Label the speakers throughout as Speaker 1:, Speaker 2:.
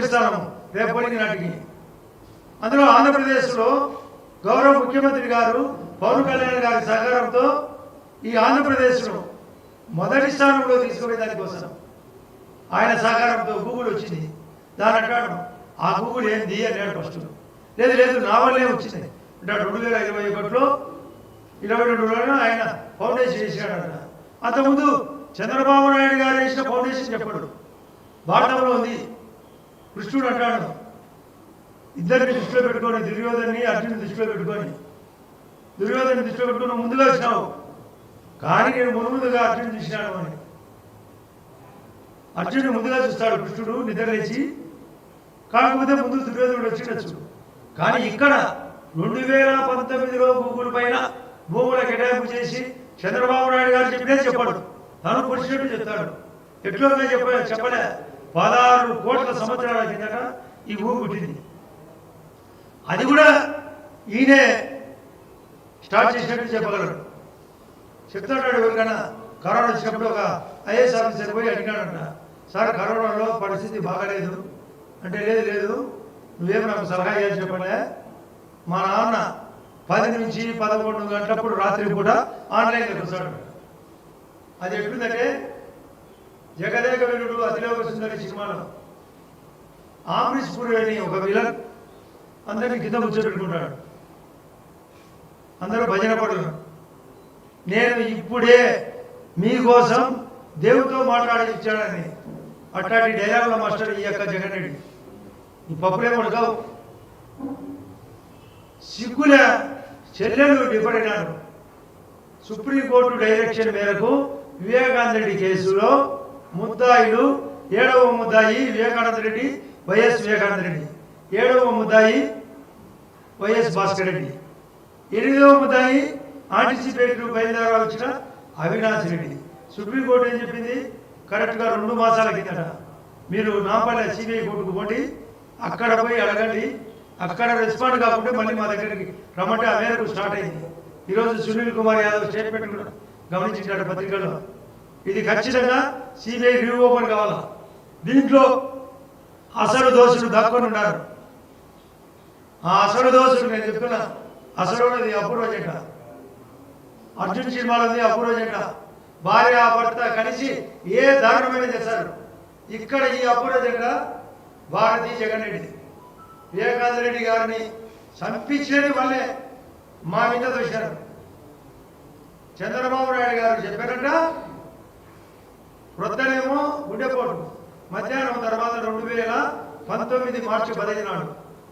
Speaker 1: మొదటి స్థానం రేపు పోలింగ్ నాటికి. అందులో ఆంధ్రప్రదేశ్లో గౌరవ ముఖ్యమంత్రి గారు పవన్ కళ్యాణ్ గారి సహకారంతో ఈ ఆంధ్రప్రదేశ్ను మొదటి స్థానంలో తీసుకునే దానికోసం ఆయన సహకారంతో గూగుల్ వచ్చింది. దాని అంటాడు ఆ గూగుల్ ఏంది అన్నాడు ఫస్ట్. లేదు లేదు నా వల్లే వచ్చింది. అంటే రెండు వేల ఇరవై ఒకటిలో ఇరవై రెండులో ఆయన ఫౌండేషన్ చేశాడట. అంతకుముందు చంద్రబాబు నాయుడు గారు వేసిన ఫౌండేషన్ చెప్పాడు. భారతంలో ఉంది. కృష్ణుడు అంటాడు ఇద్దరిని దృష్టిలో పెట్టుకొని దుర్యోధని అర్జును దృష్టిలో పెట్టుకొని దుర్యోధని దృష్టిలో పెట్టుకొని ముందుగా వచ్చినావు. కానీ నేను మునుముందుగా అర్జును చూసినాను అని. అర్జునుడు ముందుగా చూస్తాడు కృష్ణుడు నిద్రలేచి కాకపోతే ముందు దుర్యోధనుడు వచ్చినచ్చు కానీ ఇక్కడ రెండు వేల పంతొమ్మిదిలో గూగుల్ పైన భూముల కేటాయింపు చేసి చంద్రబాబు నాయుడు గారు చెప్పినే చెప్పాడు. తను పురుషుడు చెప్తాడు. ఎట్లో చెప్ప చెప్పలే. పదహారు కోట్ల సంవత్సరాల కిందట ఈ భూమి పుట్టింది. అది కూడా ఈయనే స్టార్ట్ చేసినట్టు చెప్పగలరు. చెప్తున్నాడు ఎవరికైనా కరోనా వచ్చినప్పుడు ఒక ఐఏఎస్ ఆఫీసర్ పోయి అడిగాడంట సార్ కరోనాలో పరిస్థితి బాగాలేదు. అంటే లేదు లేదు నువ్వేం నాకు సలహా చేయాలి చెప్పలే. మా నాన్న పది నుంచి పదకొండు గంటలప్పుడు రాత్రి కూడా ఆన్లైన్లో చూస్తాడు అది ఎట్లుందంటే జగదేక వీరుడు అతిలోక సుందరి సినిమాలో ఆమ్రిష్ అని ఒక విలన్ అందరినీ కింద కూర్చోబెట్టుకుంటాడు. అందరూ భజన పడరు నేను ఇప్పుడే మీకోసం దేవుడితో మాట్లాడించాడని అట్లాంటి డైలాగుల మాస్టర్ ఈ యొక్క జగన్ రెడ్డి. ఈ పప్పులే కొడకావు సిగ్గుల చెల్లెలు డిఫరైనారు సుప్రీంకోర్టు డైరెక్షన్ మేరకు వివేకానంద రెడ్డి కేసులో ముద్దాయిలు ఏడవ ముద్దాయి వివేకానంద రెడ్డి వైఎస్ వివేకానంద రెడ్డి ఏడవ ముద్దాయి వైఎస్ భాస్కర్ రెడ్డి ఎనిమిదవ ముద్దాయి ఆంటిసిపేట్ బయలుదేరా వచ్చిన అవినాష్ రెడ్డి. సుప్రీంకోర్టు ఏం చెప్పింది? కరెక్ట్గా రెండు మాసాల కిందట. మీరు నాపల్లె సిబిఐ కోర్టుకు పోండి అక్కడ పోయి అడగండి. అక్కడ రెస్పాండ్ కాకుండా మళ్ళీ మా దగ్గరికి రమ్మంటే ఆ మేరకు స్టార్ట్ అయింది. ఈరోజు సునీల్ కుమార్ యాదవ్ స్టేట్మెంట్ కూడా గమనించాడు పత్రికల్లో. ఇది ఖచ్చితంగా సిబిఐ రీఓపెన్ కావాలా? దీంట్లో అసలు దోషులు దాక్కొని ఉన్నారు. ఆ అసలు దోషులు నేను చెప్పిన అసలు ఉన్నది అపూర్వ జంట అర్జున్ సినిమాలో ఉంది అపూర్వ జంట భార్య భర్త కలిసి ఏ దారుణమైన చేశారు? ఇక్కడ ఈ అపూర్వ జంట భారతీ జగన్ రెడ్డి. వివేకానంద రెడ్డి గారిని చంపించేది వాళ్ళే మా మీద చూశారు. చంద్రబాబు నాయుడు గారు చెప్పారట వృద్ధనేమో గుండెపోటు. మధ్యాహ్నం తర్వాత రెండు వేల పంతొమ్మిది మార్చి పదహైదు నాడు.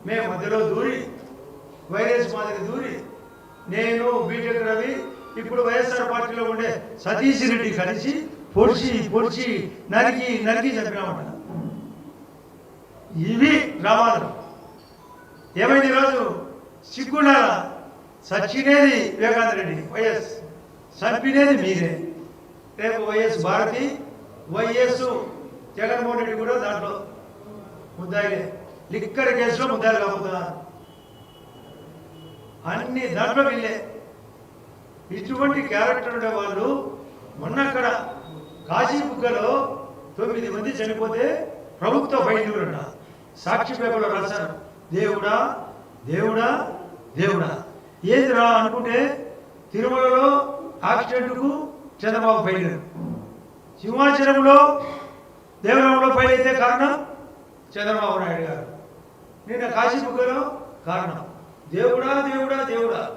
Speaker 1: మేము మధ్యలో దూరి వైరస్ మాదిరి దూరి నేను బీటెక్ రవి ఇప్పుడు వైఎస్ఆర్ పార్టీలో ఉండే సతీష్ రెడ్డి కలిసి పొడిచి పొడిచి నరికి నరికి చంపినామట. ఇవి డ్రామాలు ఏమైంది ఈరోజు? సిగ్గుండాల? చచ్చినేది వివేకానంద రెడ్డి వైఎస్. చంపినేది మీరే. రేపు వైఎస్ భారతి వైఎస్ జగన్మోహన్ రెడ్డి కూడా దాంట్లో ముద్దాయిలే. లిక్కర్ కేసులో ముద్దాయిలు కాబోతున్నారు అన్ని దాంట్లో వీళ్ళే. ఇటువంటి క్యారెక్టర్ ఉండే వాళ్ళు మొన్న అక్కడ కాశీబుగ్గలో తొమ్మిది మంది చనిపోతే ప్రభుత్వ వైద్యులు సాక్షి పేపర్లో రాశారు. దేవుడా దేవుడా దేవుడా. ఏందిరా అనుకుంటే తిరుమలలో యాక్సిడెంట్కు చంద్రబాబు ఫైల్ సింహాచలంలో దేవరంలో ఫైల్ అయితే కారణం చంద్రబాబు నాయుడు గారు. నిన్న కాశీబుగ్గలో కారణం. దేవుడా దేవుడా దేవుడా.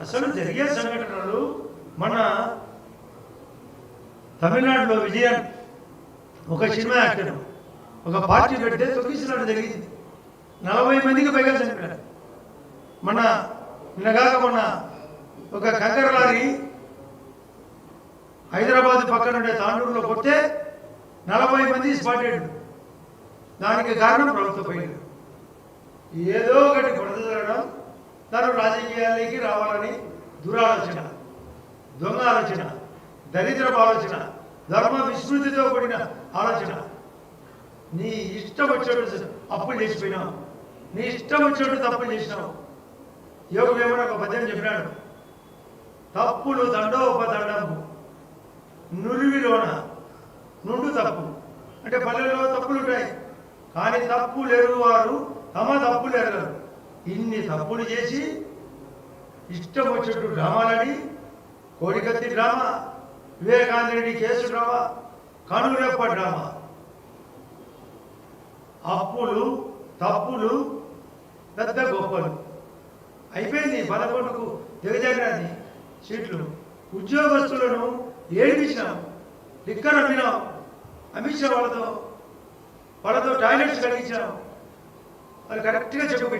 Speaker 1: అసలు జరిగే సంఘటనలు మన తమిళనాడులో విజయన్ ఒక సినిమా యాక్టర్ ఒక పార్టీ పెడితే తొక్కిసినట్టు జరిగింది. నలభై మందికి పైగా చనిపోయారు. మన నిన్నగాక మొన్న ఒక కంకర లారీ హైదరాబాద్ పక్కన ఉండే తాండూరులో కొట్టే నలభై మంది స్పాటెడ్ దానికి కారణం ప్రభుత్వ పైన. ఏదో ఒకటి కొడతగలడం తను రాజకీయాలకి రావాలని దురాలోచన దొంగ ఆలోచన దరిద్రపు ఆలోచన ధర్మ విస్మృతితో కూడిన ఆలోచన. నీ ఇష్టం వచ్చేటు అప్పులు చేసిపోయినావు. నీ ఇష్టం వచ్చేటు తప్పులు చేసినావు. యోగ వేమన ఒక పద్యం చెప్పినాడు? తప్పులు దండోపదండ నురివిలోన నుండు తప్పు అంటే పల్లెల్లో తప్పులు ఉంటాయి కానీ లేరు వారు తమ తప్పులు ఎరగరు ఇన్ని తప్పులు చేసి ఇష్టం వచ్చినట్టు డ్రామాలని కోడికత్తి drama Vivekananda Reddy case drama కనురెప్ప drama. అప్పులు తప్పులు పెద్ద గొప్పలు. అయిపోయింది పదకొండుకు దిగజాగ్రది సీట్లు. ఉద్యోగస్తులను ఏడిపించినాం లిక్కర్ అమ్మినాం అమిత్ షా వాళ్ళతో వాళ్ళతో టాయిలెట్స్ కలిగించాం వాళ్ళు కరెక్ట్గా చెప్పు